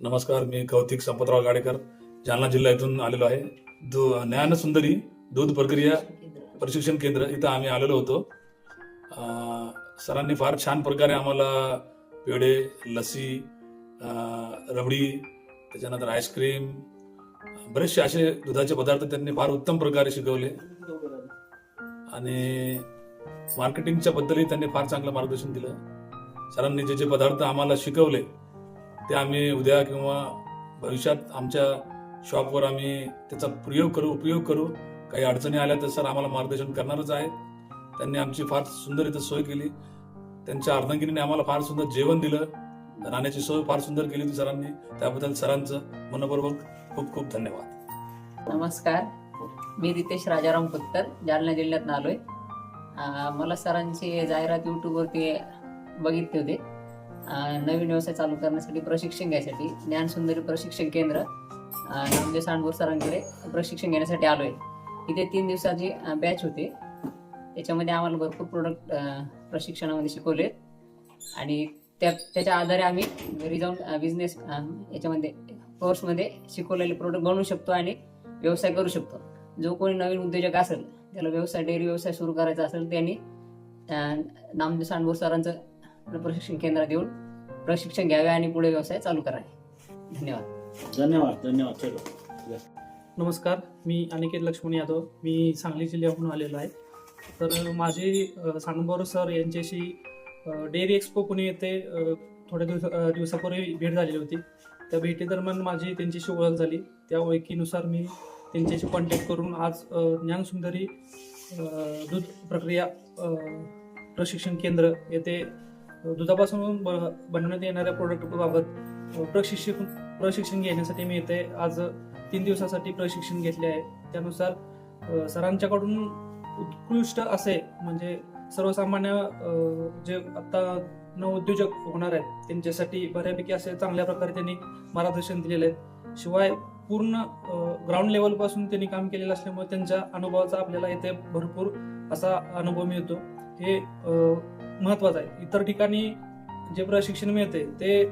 नमस्कार मी कौतिक संपतराव गाडेकर जालना जिल्हा इथून आलेलो आहे. दु ज्ञानसुंदरी दूध प्रक्रिया प्रशिक्षण केंद्र इथं आम्ही आलेलो होतो. सरांनी फार छान प्रकारे आम्हाला पेढे लस्सी रबडी त्याच्यानंतर आईस्क्रीम बरेचसे असे दुधाचे पदार्थ त्यांनी फार उत्तम प्रकारे शिकवले. आणि मार्केटिंगच्या बद्दलही त्यांनी फार चांगलं मार्गदर्शन दिलं. सरांनी जे जे पदार्थ आम्हाला शिकवले ते आम्ही उद्या किंवा भविष्यात आमच्या शॉपवर आम्ही त्याचा प्रयोग करू उपयोग करू. काही अडचणी आल्या तर सर आम्हाला मार्गदर्शन करणारच आहे त्यांनी आमची फार सुंदर इथं सोय केली. त्यांच्या अर्धांगिनीने आम्हाला फार सुंदर जेवण दिलं. राहण्याची सोय फार सुंदर केली होती सरांनी. त्याबद्दल सरांचं मनपूर्वक खूप खूप धन्यवाद. नमस्कार. मी रितेश राजाराम पुत्तर जालना जिल्ह्यातून आलोय. मला सरांची जाहिरात युट्यूबवरती बघितली होती. नवीन व्यवसाय चालू करण्यासाठी प्रशिक्षण घ्यायसाठी ज्ञानसुंदरी प्रशिक्षण केंद्र नामदेव सांडपूर सरांकडे प्रशिक्षण घेण्यासाठी आलो आहे इथे तीन दिवसाची बॅच होते. त्याच्यामध्ये आम्हाला भरपूर प्रोडक्ट प्रशिक्षणामध्ये शिकवले आणि त्या त्याच्या आधारे आम्ही घरी जाऊन बिझनेस याच्यामध्ये कोर्समध्ये शिकवलेले प्रोडक्ट बनवू शकतो आणि व्यवसाय करू शकतो. जो कोणी नवीन उद्योजक असेल त्याला व्यवसाय डेअरी व्यवसाय सुरू करायचा असेल त्यांनी नामदेव सांडभोर सरांचं प्रशिक्षण केंद्रात येऊन प्रशिक्षण घ्यावे आणि पुढे व्यवसाय चालू करावे धन्यवाद. धन्यवाद धन्यवाद. चलो. नमस्कार मी अनिकेत लक्ष्मण यादव. मी सांगली जिल्ह्याहून आलेलो आहे. तर माझी अ, सांगबोर सर यांच्याशी डेअरी एक्सपो पुणे येथे थोड्या दिवस दिवसापूर्वी भेट झालेली होती. त्या भेटीदरम्यान माझी त्यांच्याशी ओळख झाली. त्या ओळखीनुसार मी त्यांच्याशी कॉन्टॅक्ट करून आज ज्ञानसुंदरी दूध प्रक्रिया प्रशिक्षण केंद्र येथे दुधापासून बनवण्यात येणाऱ्या प्रोडक्टबाबत अ, प्रशिक्षण प्रशिक्षण घेण्यासाठी मी येते आज तीन दिवसासाठी प्रशिक्षण घेतले आहे. त्यानुसार सरांच्याकडून उत्कृष्ट असे म्हणजे सर्वसामान्य जे आता नवउद्योजक होणार आहेत त्यांच्यासाठी बऱ्यापैकी असे चांगल्या प्रकारे त्यांनी मार्गदर्शन दिलेले आहेत. शिवाय पूर्ण ग्राउंड लेवलपासून त्यांनी काम केलेलं असल्यामुळे त्यांच्या अनुभवाचा आपल्याला इथे भरपूर असा अनुभव मिळतो. हे महत्त्वाचा आहे. इतर ठिकाणी जे प्रशिक्षण मिळते ते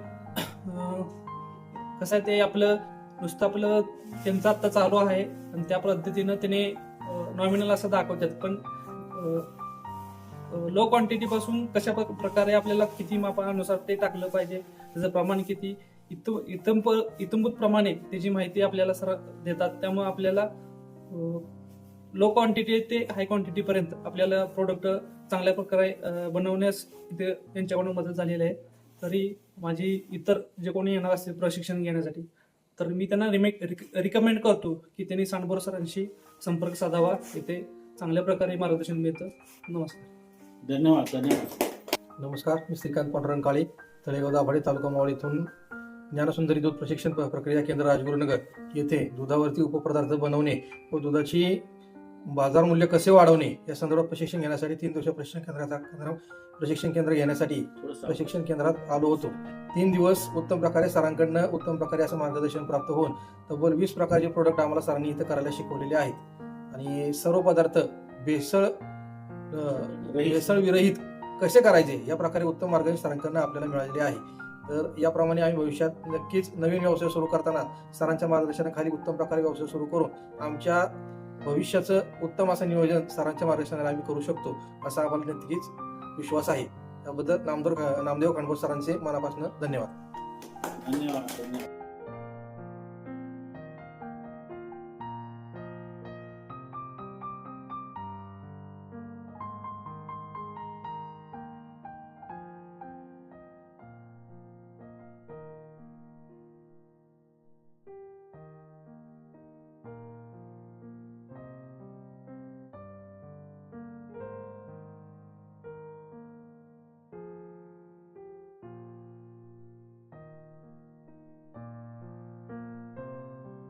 कसं आहे ते आपलं नुसतं आपलं त्यांचं आत्ता चालू आहे आणि त्या पद्धतीनं त्याने नॉमिनल असं दाखवतात. पण लो क्वांटिटी पासून कशा प्रकारे आपल्याला किती मापानुसार ते टाकलं पाहिजे त्याचं प्रमाण किती इतम इतंप इतंभूत प्रमाणे त्याची माहिती आपल्याला सर देतात. त्यामुळे आपल्याला लो क्वांटिटी ते हाय क्वांटिटी पर्यंत आपल्याला प्रोडक्ट चांगल्या प्रकारे बनवण्यास इथे त्यांच्याकडून मदत झालेली आहे. तरी माझी इतर जे कोणी येणार असतील प्रशिक्षण घेण्यासाठी तर मी त्यांना रिमेक रिकमेंड करतो की त्यांनी सांडभोर सरांशी संपर्क साधावा. इथे चांगल्या प्रकारे मार्गदर्शन मिळतं. नमस्कार. धन्यवाद धन्यवाद. नमस्कार मी श्रीकांत पांडुरंग काळे तळेगाव दाभाडे तालुका मावळ इथून ज्ञानसुंदरी दूध प्रशिक्षण प्रक्रिया केंद्र राजगुरुनगर येथे दुधावरती उपपदार्थ बनवणे व दुधाची बाजार मूल्य कसे वाढवणे या संदर्भात प्रशिक्षण घेण्यासाठी तीन दिवस प्रशिक्षण केंद्राचा केंद्र प्रशिक्षण केंद्र घेण्यासाठी प्रशिक्षण केंद्रात आलो होतो. तीन दिवस उत्तम प्रकारे सरांकडनं उत्तम प्रकारे असं मार्गदर्शन प्राप्त होऊन तब्बल वीस प्रकारचे प्रोडक्ट आम्हाला सरांनी इथं करायला शिकवलेले आहेत. आणि सर्व पदार्थ भेसळ भेसळ विरहित कसे करायचे या प्रकारे उत्तम मार्गदर्शन सरांकडनं आपल्याला मिळालेले आहे. तर याप्रमाणे आम्ही भविष्यात नक्कीच नवीन व्यवसाय सुरू करताना सरांच्या मार्गदर्शनाखाली उत्तम प्रकारे व्यवसाय सुरू करून आमच्या भविष्याचं उत्तम असं नियोजन सरांच्या मार्गदर्शनाला आम्ही करू शकतो असा आम्हाला नक्कीच विश्वास आहे. त्याबद्दल नामदेव नामदेव खंडभोर सरांचे मनापासून धन्यवाद. धन्यवाद धन्यवाद.